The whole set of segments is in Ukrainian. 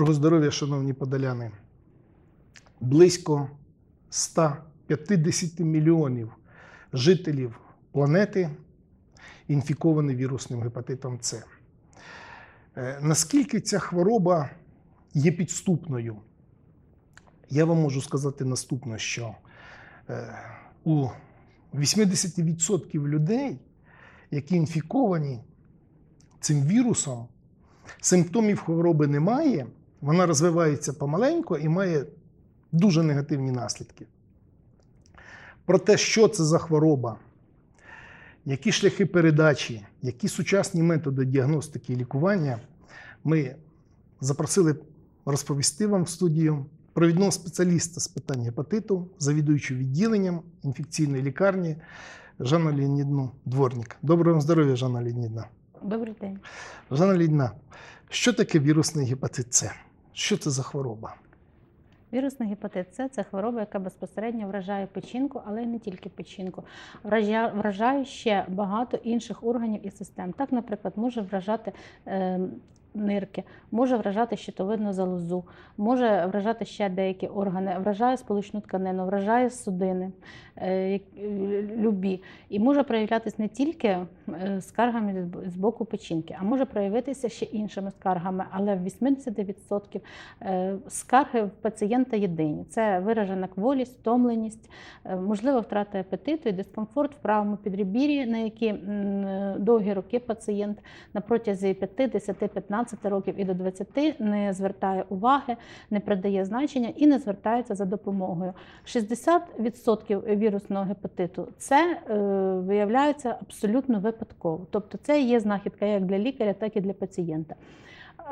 Доброго здоров'я, шановні подоляни. Близько 150 мільйонів жителів планети інфіковані вірусним гепатитом С. Е, Наскільки ця хвороба є підступною? Я вам можу сказати наступне, що е, у 80% людей, які інфіковані цим вірусом, симптомів хвороби немає, вона розвивається помаленьку і має дуже негативні наслідки. Про те, що це за хвороба, які шляхи передачі, які сучасні методи діагностики і лікування, ми запросили розповісти вам в студію провідного спеціаліста з питань гепатиту, завідуючу відділенням інфекційної лікарні Жанну Леонідну Дворник. Доброго вам здоров'я, Жанна Леонідна. Добрий день. Жанна Леонідна, що таке вірусний гепатит С? Що це за хвороба? Вірусний гепатит С це хвороба, яка безпосередньо вражає печінку, але й не тільки печінку. Вражає, ще багато інших органів і систем. Так, наприклад, може вражати е, нирки, може вражати щитовидну залозу, може вражати ще деякі органи, вражає сполучну тканину, вражає судини е, е, любі. І може проявлятися не тільки е, скаргами з- боку печінки, а може проявитися ще іншими скаргами, але в 80% Е, Скарги в пацієнта єдині: це виражена кволість, втомленість, е, можлива втрата апетиту і дискомфорт в правому підребір'ї, на які довгі роки пацієнт на протязі 5, 10, 15 років і до 20 не звертає уваги, не придає значення і не звертається за допомогою. 60% вірусного гепатиту це е, виявляється абсолютно випадково. Тобто це є знахідка як для лікаря, так і для пацієнта.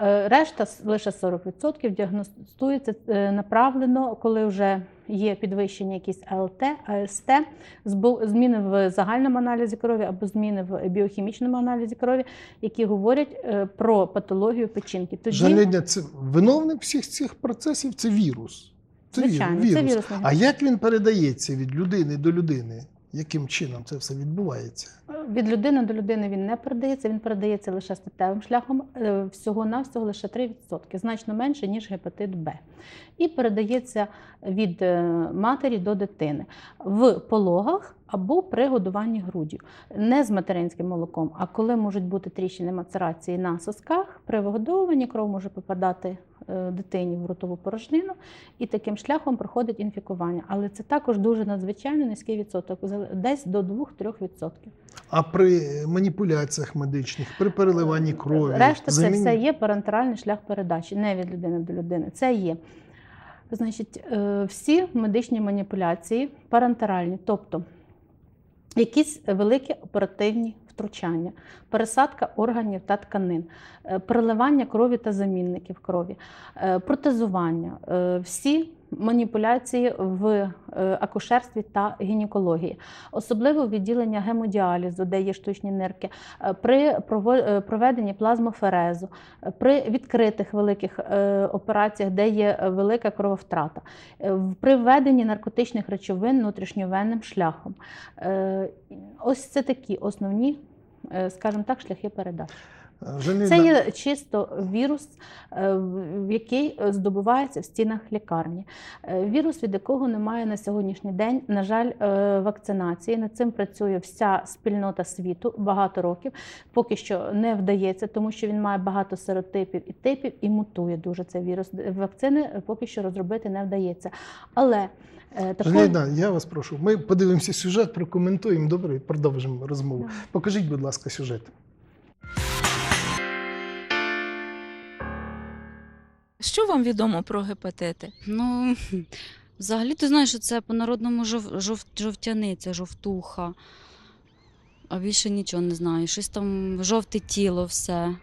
Е, Решта лише 40% діагностується е, направлено, коли вже є підвищення якісь АЛТ, АСТ, зміни в загальному аналізі крові або зміни в біохімічному аналізі крові, які говорять про патологію печінки. Тоді, Жанна це виновник всіх цих процесів це вірус. Це звичайно, вірус. це вірусний А як він передається від людини до людини? Яким чином це все відбувається? Від людини до людини він не передається, він передається лише статевим шляхом, е, всього-навсього лише 3%, значно менше, ніж гепатит Б. І передається від е, матері до дитини в пологах або при годуванні груддю. Не з материнським молоком, а коли можуть бути тріщини мацерації на сосках, при вигодовуванні кров може попадати е, дитині в ротову порожнину, і таким шляхом проходить інфікування. Але це також дуже надзвичайно низький відсоток, десь до 2-3%. А при маніпуляціях медичних, при переливанні крові, Решта це все є парентеральний шлях передачі, не від людини до людини. Це є. Значить, е, всі медичні маніпуляції парентеральні, тобто якісь великі оперативні втручання, пересадка органів та тканин, е, переливання крові та замінників крові, е, протезування, е, всі маніпуляції в е, акушерстві та гінекології, особливо відділення гемодіалізу, де є штучні нирки, е, при е, проведенні плазмоферезу, при відкритих великих операціях, де є велика крововтрата, при введенні наркотичних речовин внутрішньовенним шляхом. Ось це такі основні, скажімо так, шляхи передачі. Жанна Це є чисто вірус, е, який е, здобувається в стінах лікарні. Е, Вірус, від якого немає на сьогоднішній день, на жаль, вакцинації. Над цим працює вся спільнота світу багато років. Поки що не вдається, тому що він має багато серотипів і типів і мутує дуже цей вірус. Вакцини поки що розробити не вдається. Але е, Жанна я вас прошу. Ми подивимося сюжет, прокоментуємо. Добре, і продовжимо розмову. Покажіть, будь ласка, сюжет. Що вам відомо про гепатити? Ну, взагалі ти знаєш, що це по-народному жов, жов, жовтяниця, жовтуха. А більше нічого не знаю. Щось там жовте тіло, все.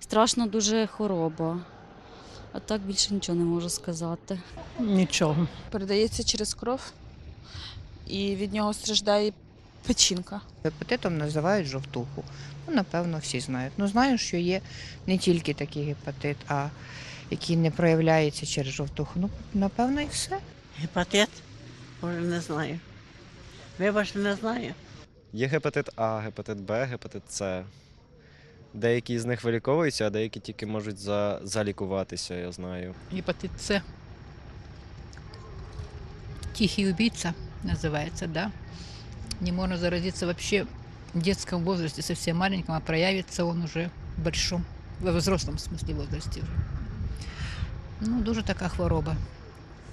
Страшна дуже хвороба. А так більше нічого не можу сказати. Нічого. передається через кров, і від нього страждає печінка. Гепатитом називають жовтуху. Ну, напевно, всі знають. Ну, знаю, що є не тільки такий гепатит, а який не проявляється через жовтуху. Ну, напевно, і все. Гепатит? Може, не знаю. Вибачте, не знаю. Є гепатит А, гепатит Б, гепатит С. Деякі з них виліковуються, а деякі тільки можуть за... залікуватися, я знаю. Гепатит С. Тихий убийца называется, да. Не можно заразиться вообще в детском возрасте, совсем маленьком, а проявится он уже в большом, в взрослом смысле возрасте вже. Ну, дуже така хвороба.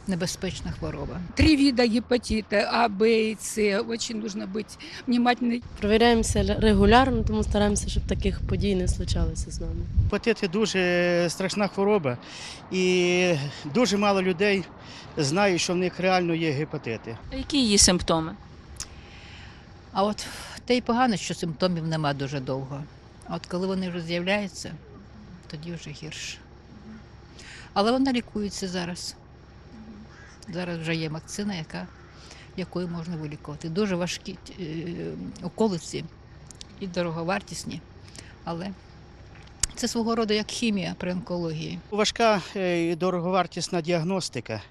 Небезпечна хвороба. Три вида гепатита А, Б и С. Очень нужно быть внимательной. Провіряємося регулярно, тому стараємося, щоб таких подій не случалося з нами. Гепатити дуже страшна хвороба, і дуже мало людей знає, що в них реально є гепатити. А які її симптоми? А от те й погано, що симптомів нема дуже довго. А от коли вони вже з'являються, тоді вже гірше. Але вона лікується зараз. Зараз вже є вакцина, яка, якою можна вилікувати. Дуже важкі е, околиці і дороговартісні, але це свого роду як хімія при онкології. Важка е, і дороговартісна діагностика,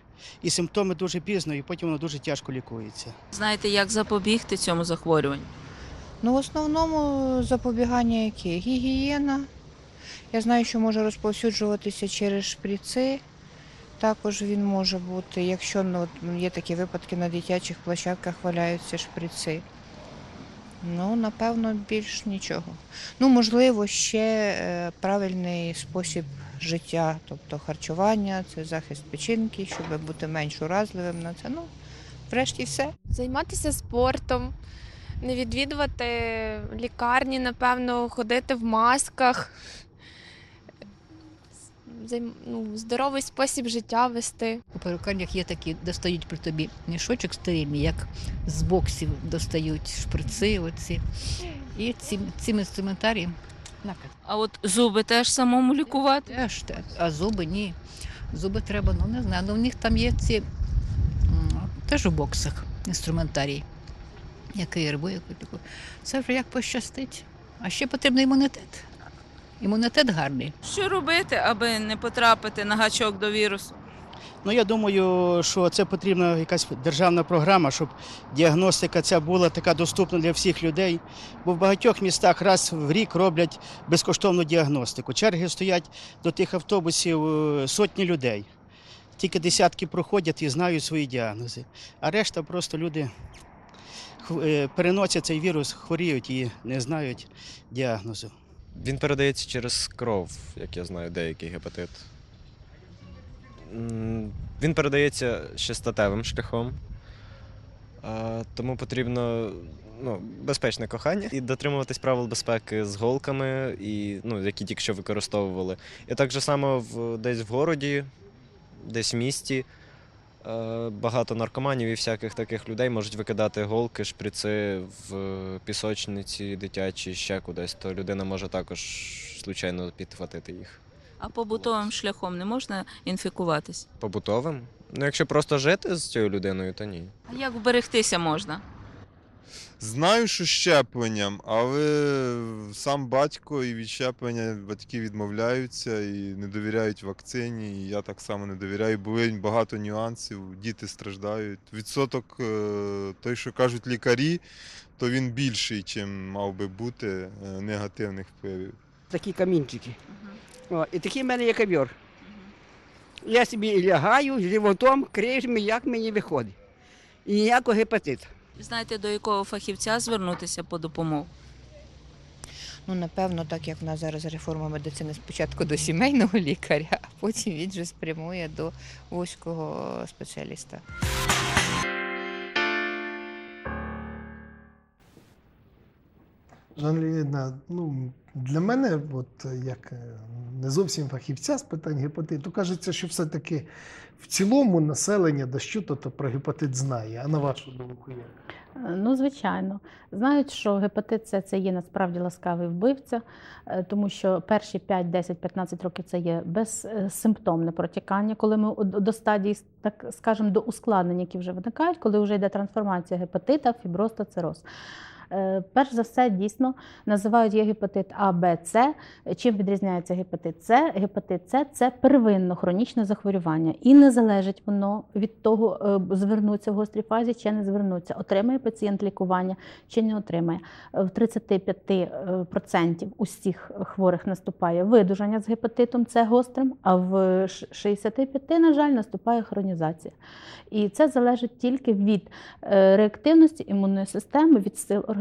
і симптоми дуже пізно, і потім воно дуже тяжко лікується. Знаєте, як запобігти цьому захворюванню? Ну, в основному запобігання яке? Гігієна. Я знаю, що може розповсюджуватися через шприци. Також він може бути, якщо ну, є такі випадки на дитячих площадках валяються шприци. Ну, напевно, більш нічого. Ну, можливо, ще е, правильний спосіб життя, тобто харчування, це захист печінки, щоб бути менш уразливим на це. Ну, врешті все. Займатися спортом, не відвідувати лікарні, напевно, ходити в масках. Займ- ну, здоровий спосіб життя вести. У перукарнях є такі, достають при тобі мішочок стерильний, як з боксів достають шприци оці. І цим, цим інструментарієм накат. А от зуби теж самому лікувати? Теж, те- а зуби ні. Зуби треба, ну не знаю. Ну в них там є ці м, теж у боксах інструментарій, який рибу, яку таку. Це вже як пощастить. А ще потрібен імунітет. Імунітет гарний. Що робити, аби не потрапити на гачок до вірусу? Ну, я думаю, що це потрібна якась державна програма, щоб діагностика ця була така доступна для всіх людей. Бо в багатьох містах раз в рік роблять безкоштовну діагностику. Черги стоять до тих автобусів е, сотні людей. Тільки десятки проходять і знають свої діагнози. А решта просто люди е, переносять цей вірус, хворіють і не знають діагнозу. Він передається через кров, як я знаю, деякий гепатит. Він передається ще статевим шляхом. Тому потрібно ну, безпечне кохання і дотримуватись правил безпеки з голками, і, ну, які тільки що використовували. І так само в, десь в городі, десь в місті. Е, Багато наркоманів і всяких таких людей можуть викидати голки, шприци в пісочниці дитячі, ще кудись, то людина може також случайно підхватити їх. А побутовим шляхом не можна інфікуватись? Побутовим? Ну, якщо просто жити з цією людиною, то ні. А як вберегтися можна? Знаю, що щепленням, але сам батько і від щеплення батьки відмовляються і не довіряють вакцині. І я так само не довіряю. Були багато нюансів, діти страждають. Відсоток е, той, що кажуть лікарі, то він більший, чим мав би бути е, негативних впливів. Такі камінчики. О, і такий в мене є ковер. Я собі лягаю животом, крижми, як мені виходить. І ніякого гепатиту. Знаєте, до якого фахівця звернутися по допомогу? Ну, напевно, так як в нас зараз реформа медицини спочатку до сімейного лікаря, а потім він же спрямує до вузького спеціаліста. Жанна Леонідовна, ну, для мене, от як е, не зовсім фахівця з питань гепатиту, кажеться, що все-таки в цілому населення да що то про гепатит знає. А на вашу думку, як? Е, Ну, звичайно, знають, що гепатит С це є насправді ласкавий вбивця, е, тому що перші 5, 10, 15 років це є безсимптомне протікання, коли ми до стадії, так скажемо, до ускладнень, які вже виникають, коли вже йде трансформація гепатита, фіброз та цироз. Е, Перш за все, дійсно називають є гепатит А, Б, С. Чим відрізняється гепатит С? Гепатит С це первинно хронічне захворювання, і не залежить воно від того, е, звернуться в гострій фазі чи не звернуться. Отримає пацієнт лікування чи не отримає. Е, В 35% усіх хворих наступає видужання з гепатитом С гострим, а в 65%, на жаль, наступає хронізація. І це залежить тільки від реактивності імунної системи, від сил організму.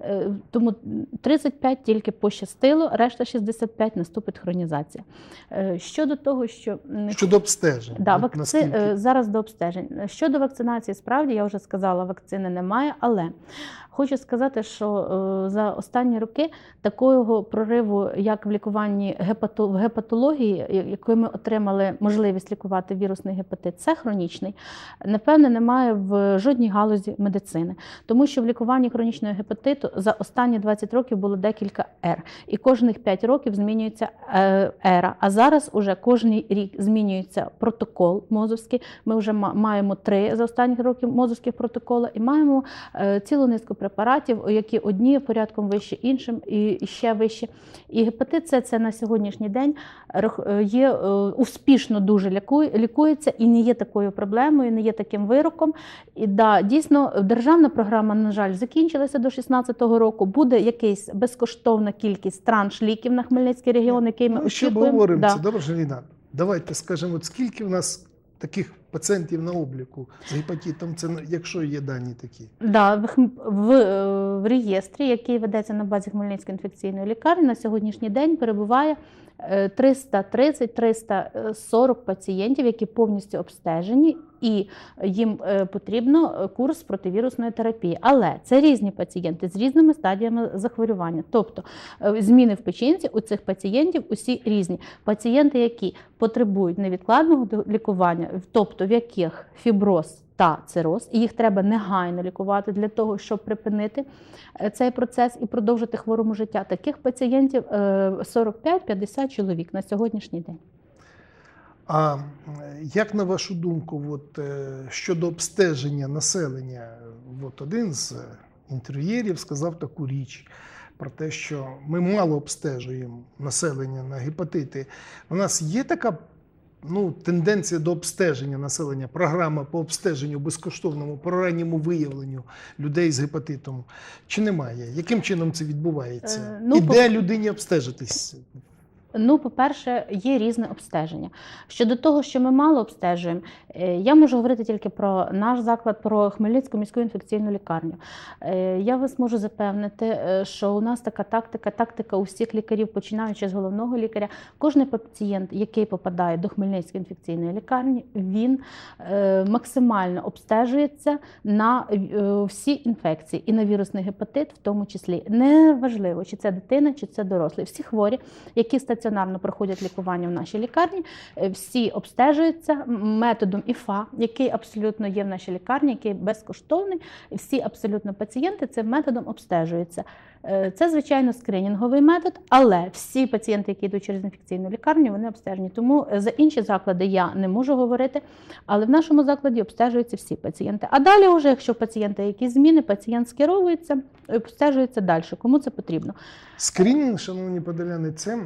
Е, Тому 35 тільки пощастило, решта 65 наступить хронізація. Е, Щодо того, що Щодо обстежень. Да, вакци... е, зараз до обстежень. Щодо вакцинації, справді я вже сказала, вакцини немає, але хочу сказати, що за останні роки такого прориву, як в лікуванні гепато... в гепатології, якою ми отримали можливість лікувати вірусний гепатит, це хронічний, напевне, немає в жодній галузі медицини, тому що в лікуванні хронічного гепатиту за останні 20 років було декілька ер, і кожних 5 років змінюється е, ера. А зараз уже кожний рік змінюється протокол мозовський. Ми вже маємо три за останні років мозовських протоколи і маємо е, цілу низку препаратів, які одні порядком вище іншим і ще вище. І гепатит С це на сьогоднішній день е, є успішно дуже лікується і не є такою проблемою, не є таким вироком. І да, дійсно, державна програма, на жаль, закінчилася до 2016 року. Буде якийсь безкоштовна кількість транш ліків на Хмельницький регіон, який ми Ну, ще очікуємо. обговоримо Да. це. Добре, Жаліна. Давайте скажемо, от скільки в нас таких пацієнтів на обліку з гепатитом, це якщо є дані такі. Да, в, в, е, в реєстрі, який ведеться на базі Хмельницької інфекційної лікарні, на сьогоднішній день перебуває 330-340 пацієнтів, які повністю обстежені, і їм е, потрібно е, курс противірусної терапії. Але це різні пацієнти з різними стадіями захворювання. Тобто е, зміни в печінці у цих пацієнтів усі різні. Пацієнти, які потребують невідкладного лікування, тобто в яких фіброз та цироз, і їх треба негайно лікувати для того, щоб припинити е, цей процес і продовжити хворому життя. Таких пацієнтів е, 45-50 чоловік на сьогоднішній день. А е, як на вашу думку, от, е, щодо обстеження населення, от один з е, інтерв'єрів сказав таку річ про те, що ми мало обстежуємо населення на гепатити. У нас є така ну, тенденція до обстеження населення, програма по обстеженню безкоштовному, по ранньому виявленню людей з гепатитом. Чи немає? Яким чином це відбувається? Е, ну, І по- де людині обстежитись? Ну, по-перше, є різне обстеження. Щодо того, що ми мало обстежуємо, е, я можу говорити тільки про наш заклад, про Хмельницьку міську інфекційну лікарню. Е, Я вас можу запевнити, е, що у нас така тактика, тактика у всіх лікарів, починаючи з головного лікаря. Кожний пацієнт, який попадає до Хмельницької інфекційної лікарні, він максимально обстежується на всі інфекції і на вірусний гепатит, в тому числі. Неважливо, чи це дитина, чи це дорослий. Всі хворі, які стаціонарно проходять лікування в нашій лікарні, е, всі обстежуються методом ІФА, який абсолютно є в нашій лікарні, який безкоштовний. Всі абсолютно пацієнти цим методом обстежуються. Е, Це, звичайно, скринінговий метод, але всі пацієнти, які йдуть через інфекційну лікарню, вони обстежені. Тому е, за інші заклади я не можу говорити, але в нашому закладі обстежуються всі пацієнти. А далі, вже, якщо у пацієнта якісь зміни, пацієнт скеровується, і обстежується далі, кому це потрібно. Скринінг, шановні подоляни, це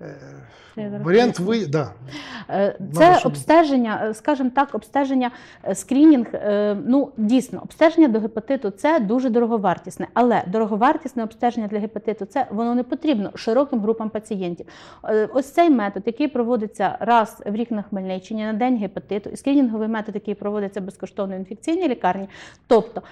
е, варіант ви. Да. Е, Це обстеження, е, скажімо так, обстеження, скринінг. е, Ну дійсно, обстеження до гепатиту це дуже дороговартісне, але дороговартісне обстеження для гепатиту це воно не потрібно широким групам пацієнтів. Ось цей метод, який проводиться раз в рік на Хмельниччині на день гепатиту, і скринінговий метод, який проводиться безкоштовно в інфекційній лікарні. Тобто,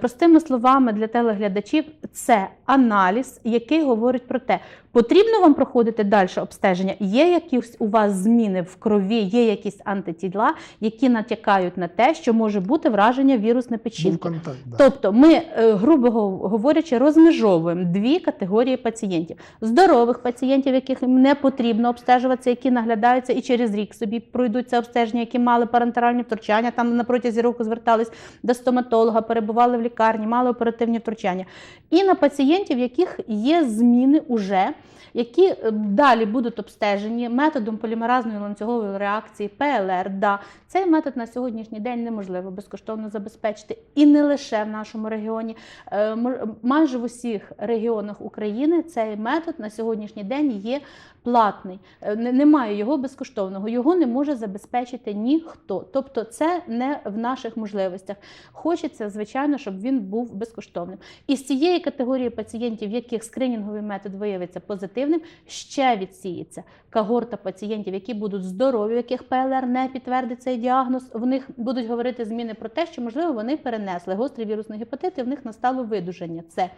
простими словами для телеглядачів, це аналіз, який говорить про те, потрібно вам проходити далі обстеження. Є якісь у вас зміни в крові, є якісь антитіла, які натякають на те, що може бути враження вірусне Був печінки. контакт. Да. Тобто, ми, е, грубо говорячи, розмежовуємо дві категорії пацієнтів: здорових пацієнтів, яких не потрібно обстежуватися, які наглядаються і через рік собі пройдуть це обстеження, які мали парентеральні втручання, там на протязі року звертались до стоматолога, перебували в лікарні, мали оперативні втручання. І на пацієнтів, в яких є зміни уже які е, далі будуть обстежені методом полімеразної ланцюгової реакції ПЛР. Да, цей метод на сьогоднішній день неможливо безкоштовно забезпечити і не лише в нашому регіоні. Е, Майже в усіх регіонах України цей метод на сьогоднішній день є платний. Е, Немає його безкоштовного, його не може забезпечити ніхто. Тобто, це не в наших можливостях. Хочеться, звичайно, щоб він був безкоштовним. І з цієї категорії пацієнтів, в яких скринінговий метод виявиться позитивним, ще відсіється когорта пацієнтів, які будуть здорові, у яких ПЛР не підтвердить цей діагноз. В них будуть говорити зміни про те, що можливо вони перенесли гострий вірусний гепатит, і в них настало видужання. Це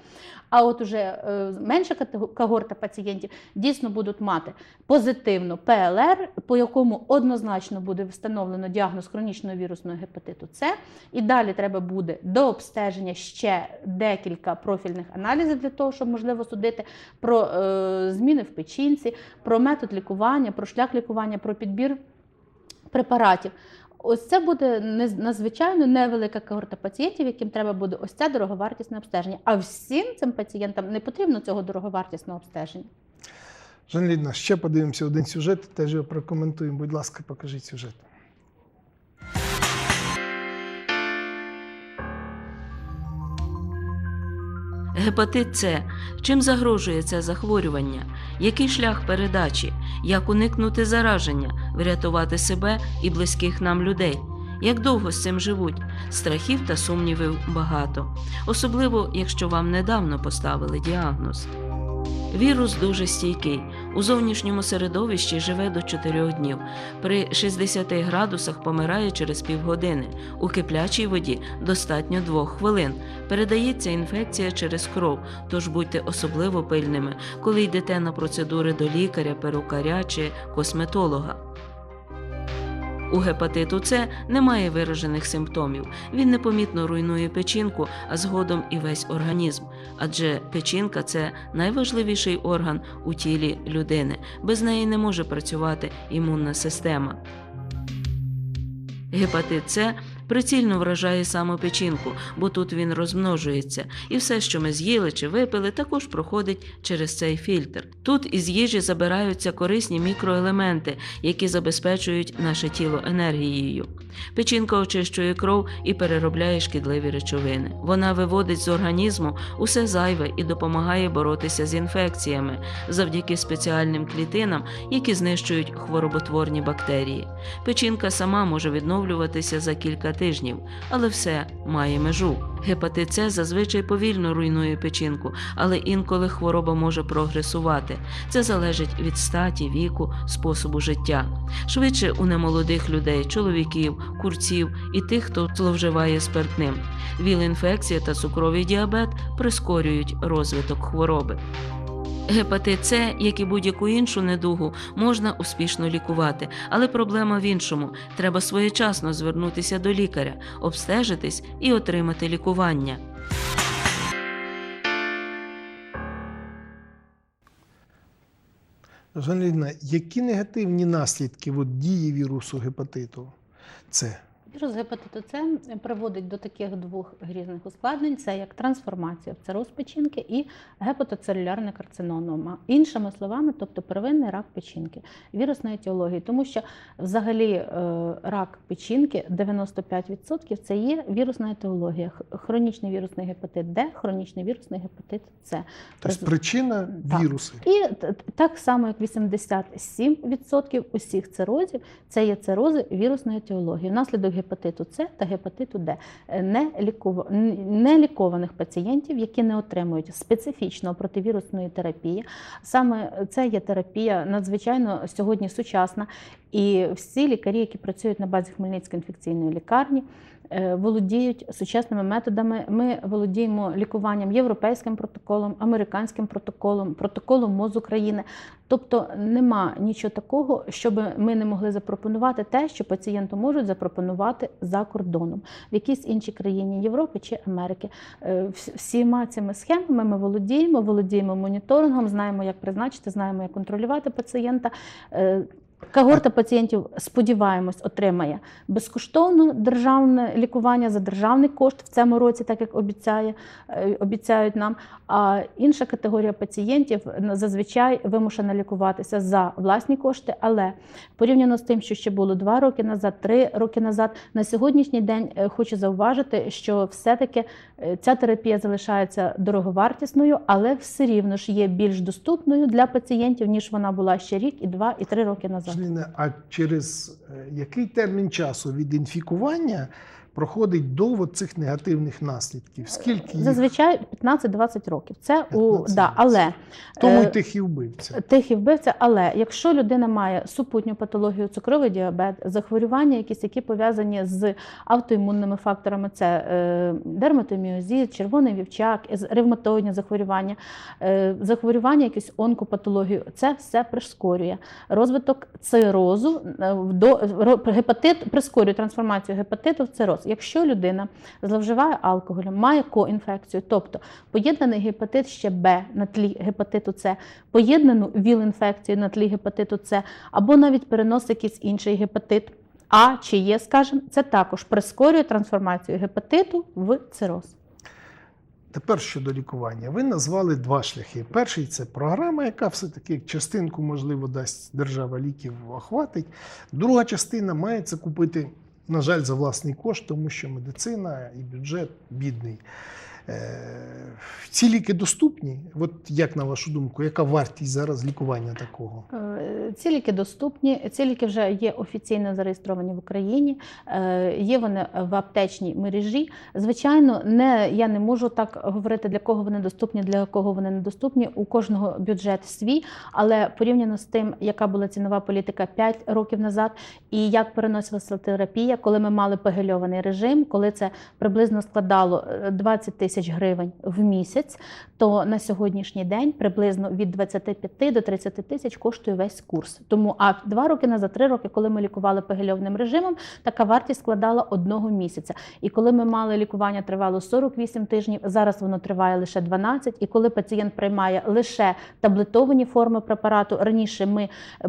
а от уже е, менша когорта пацієнтів дійсно будуть мати позитивну ПЛР, по якому однозначно буде встановлено діагноз хронічного вірусного гепатиту С. І далі треба буде до обстеження ще декілька профільних аналізів для того, щоб можливо судити про е, зміни в печінці, про метод лікування, про шлях лікування, про підбір препаратів. Ось це буде надзвичайно невелика когорта пацієнтів, яким треба буде ось це дороговартісне обстеження. А всім цим пацієнтам не потрібно цього дороговартісного обстеження. Лідна, ще подивимося один сюжет, теж його прокоментуємо. Будь ласка, покажіть сюжет. Гепатит С. Чим загрожує це захворювання? Який шлях передачі? Як уникнути зараження, врятувати себе і близьких нам людей? Як довго з цим живуть? Страхів та сумнівів багато, особливо якщо вам недавно поставили діагноз. Вірус дуже стійкий. У зовнішньому середовищі живе до 4 днів. При 60 градусах помирає через півгодини. У киплячій воді достатньо 2 хвилин. Передається інфекція через кров, тож будьте особливо пильними, коли йдете на процедури до лікаря, перукаря чи косметолога. У гепатиту С немає виражених симптомів. Він непомітно руйнує печінку, а згодом і весь організм. Адже печінка це найважливіший орган у тілі людини. Без неї не може працювати імунна система. Гепатит С прицільно вражає саме печінку, бо тут він розмножується, і все, що ми з'їли чи випили, також проходить через цей фільтр. Тут із їжі забираються корисні мікроелементи, які забезпечують наше тіло енергією. Печінка очищує кров і переробляє шкідливі речовини. Вона виводить з організму усе зайве і допомагає боротися з інфекціями завдяки спеціальним клітинам, які знищують хвороботворні бактерії. Печінка сама може відновлюватися за кілька тижнів, але все має межу. Гепатит С зазвичай повільно руйнує печінку, але інколи хвороба може прогресувати. Це залежить від статі, віку, способу життя. Швидше у немолодих людей, чоловіків, курців і тих, хто зловживає спиртним. Віл-інфекція та цукровий діабет прискорюють розвиток хвороби. Гепатит С, як і будь-яку іншу недугу, можна успішно лікувати, але проблема в іншому: треба своєчасно звернутися до лікаря, обстежитись і отримати лікування. Жанна які негативні наслідки от, дії вірусу гепатиту С? Вірус гепатиту С приводить до таких двох різних ускладнень: це як трансформація в цироз печінки і гепатоцелюлярна карцинома. Іншими словами, тобто первинний рак печінки, вірусної етіології, тому що взагалі е, рак печінки 95% це є вірусна етіологія, хронічний вірусний гепатит Д, хронічний вірусний гепатит С. Тобто причина віруси. І так само, як 87% усіх цирозів, це є цирози вірусної етіології. Внаслідок гепатиту С та гепатиту Д Е, нелікованих пацієнтів, які не отримують специфічно противірусної терапії. Саме це є терапія надзвичайно сьогодні сучасна. І всі лікарі, які працюють на базі Хмельницької інфекційної лікарні, володіють сучасними методами. Ми володіємо лікуванням європейським протоколом, американським протоколом, протоколом МОЗ України. Тобто нема нічого такого, щоб ми не могли запропонувати те, що пацієнту можуть запропонувати за кордоном в якійсь іншій країні Європи чи Америки. Е, Всіма цими схемами ми володіємо, володіємо моніторингом, знаємо, як призначити, знаємо, як контролювати пацієнта. Когорта пацієнтів, сподіваємось, отримає безкоштовне державне лікування за державний кошт в цьому році, так як обіцяє, е, обіцяють нам. А інша категорія пацієнтів зазвичай вимушена лікуватися за власні кошти. Але порівняно з тим, що ще було два роки назад, три роки назад, на сьогоднішній день е, хочу зауважити, що все-таки е, ця терапія залишається дороговартісною, але все рівно ж є більш доступною для пацієнтів, ніж вона була ще рік, і два, і три роки назад. Жиліна, а через е, який термін часу від інфікування проходить до цих негативних наслідків? Скільки їх? Зазвичай 15-20 років. Це у 15-20. да, але Тому е, й тих і вбивця. Тих і вбивця, але якщо людина має супутню патологію, цукровий діабет, захворювання, якісь які пов'язані з автоімунними факторами, це е, дерматоміозіт, червоний вівчак, ревматоїдні захворювання, е, захворювання, якісь онкопатологію, це все прискорює розвиток цирозу е, до гепатит прискорює трансформацію гепатиту в цироз. Якщо людина зловживає алкоголем, має коінфекцію, тобто поєднаний гепатит ще Б на тлі гепатиту С, поєднану ВІЛ-інфекцію на тлі гепатиту С, або навіть переносить якийсь інший гепатит А чи Є, скажімо, це також прискорює трансформацію гепатиту в цироз. Тепер щодо лікування. Ви назвали два шляхи. Перший це програма, яка все-таки частинку, можливо, дасть держава ліків охватить. Друга частина має купити, на жаль, за власний кошт, тому що медицина і бюджет бідний. Е, Ці ліки доступні. От як на вашу думку, яка вартість зараз лікування такого? Е, Ці ліки доступні, ці ліки вже є офіційно зареєстровані в Україні, е, є вони в аптечній мережі. Звичайно, не, я не можу так говорити, для кого вони доступні, для кого вони недоступні. У кожного бюджет свій, але порівняно з тим, яка була цінова політика 5 років назад, і як переносилася терапія, коли ми мали пегельований режим, коли це приблизно складало е, 20 тисяч гривень в місяць, то на сьогоднішній день приблизно від 25 до 30 тисяч коштує весь курс. Тому а два роки назад, три роки, коли ми лікували пегельовним режимом, така вартість складала одного місяця. І коли ми мали лікування, тривало 48 тижнів. Зараз воно триває лише 12. І коли пацієнт приймає лише таблетовані форми препарату, раніше ми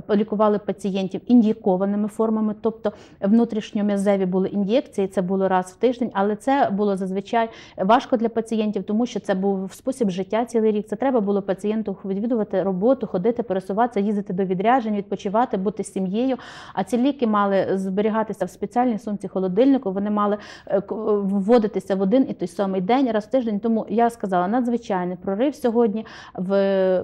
е, лікували пацієнтів ін'єкованими формами, тобто внутрішньом'язеві були ін'єкції, це було раз в тиждень, але це було зазвичай важко для пацієнтів, тому що це був спосіб життя цілий рік. Це треба було пацієнту відвідувати роботу, ходити, пересуватися, їздити до відряджень, відпочивати, бути з сім'єю. А ці ліки мали зберігатися в спеціальній сумці холодильнику. Вони мали е, вводитися в один і той самий день, раз в тиждень. Тому я сказала, надзвичайний прорив сьогодні в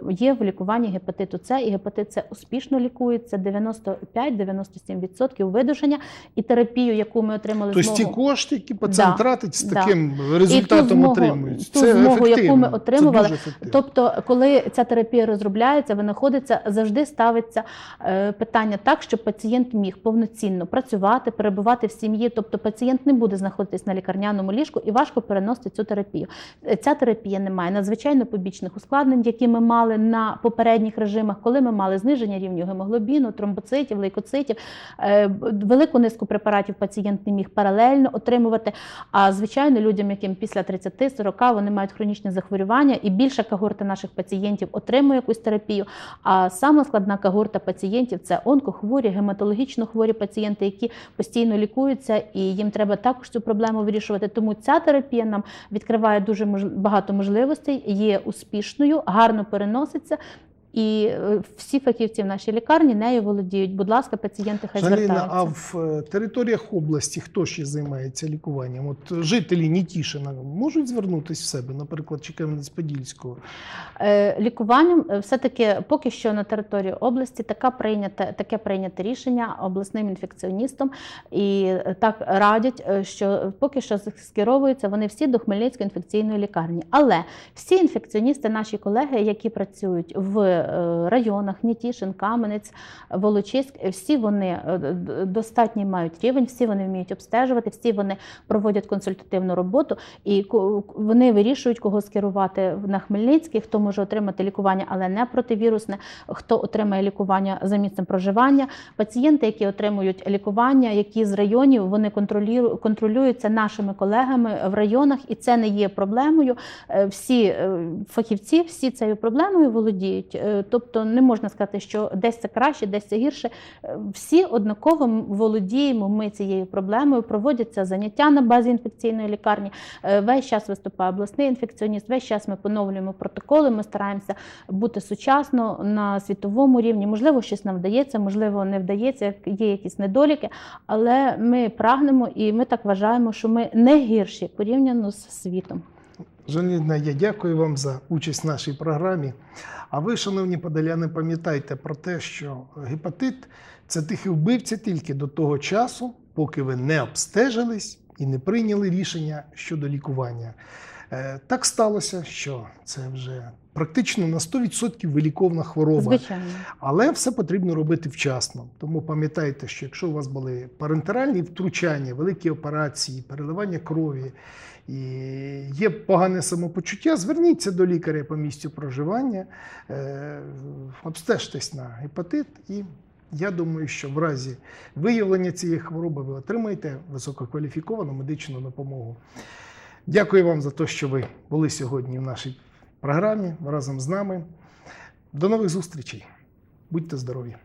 є в лікуванні гепатиту С, і гепатит С успішно лікується 95-97% видуження. І терапію, яку ми отримали Тобто ті кошти, які пацієнт Да, тратить, з да. таким ту результатом отримують. Це змогу, яку ми отримували. Тобто, коли ця терапія розробляється, винаходиться, завжди ставиться е, питання так, щоб пацієнт міг повноцінно працювати, перебувати в сім'ї. Тобто пацієнт не буде знаходитись на лікарняному ліжку і важко переносити цю терапію. Е, Ця терапія не має надзвичайно побічних ускладнень, які ми мали на попередніх режимах, коли ми мали зниження рівню гемоглобіну, тромбоцитів, лейкоцитів. Е, Велику низку препаратів пацієнт не міг паралельно отримувати. А звичайно, людям, яким після 30-40 вони мають хронічні захворювання, і більша когорта наших пацієнтів отримує якусь терапію. А сама складна когорта пацієнтів це онкохворі, гематологічно хворі пацієнти, які постійно лікуються, і їм треба також цю проблему вирішувати. Тому ця терапія нам відкриває дуже багато можливостей, є успішною, гарно переноситься. І е, всі фахівці в нашій лікарні нею володіють. Будь ласка, пацієнти хай Жаліна, звертаються. а в е, територіях області хто ще займається лікуванням? От жителі Нітішина можуть звернутися в себе, наприклад, чи Кам'янець-Подільського? Е, Лікуванням е, все-таки поки що на території області така прийняте, таке прийняте рішення обласним інфекціоністом, і так радять, що поки що скеровуються вони всі до Хмельницької інфекційної лікарні. Але всі інфекціоністи, наші колеги, які працюють в районах Нітішин, Каменець, Волочиськ, е, всі вони е, достатній мають рівень, всі вони вміють обстежувати, всі вони проводять консультативну роботу, і вони вирішують, кого скерувати на Хмельницький, хто може отримати лікування, але не противірусне, хто отримає лікування за місцем проживання. Пацієнти, які отримують лікування, які з районів вони контролюю- контролюються нашими колегами в районах, і це не є проблемою. Е, Всі е, фахівці, всі цією проблемою володіють. Е, тобто не можна сказати, що десь це краще, десь це гірше. Е, Всі однаково володіємо ми цією проблемою. Проводяться заняття на базі інфекційної лікарні. Е, Весь час виступає обласний інфекціоніст. Весь час ми поновлюємо протоколи. Ми стараємося бути сучасно на світовому рівні. Можливо, щось нам вдається, можливо, не вдається. Є якісь недоліки, але ми прагнемо і ми так вважаємо, що ми не гірші порівняно з світом. Жаніна, я дякую вам за участь в нашій програмі. А ви, шановні подоляни, пам'ятайте про те, що гепатит це тихий вбивця тільки до того часу, поки ви не обстежились і не прийняли рішення щодо лікування. Е, Так сталося, що це вже практично на 100% виліковна хвороба. Звичайно. Але все потрібно робити вчасно. Тому пам'ятайте, що якщо у вас були парентеральні втручання, великі операції, переливання крові і є погане самопочуття, зверніться до лікаря по місцю проживання, е, обстежтесь на гепатит, і я думаю, що в разі виявлення цієї хвороби ви отримаєте висококваліфіковану медичну допомогу. Дякую вам за те, що ви були сьогодні в нашій програмі разом з нами. До нових зустрічей. Будьте здорові!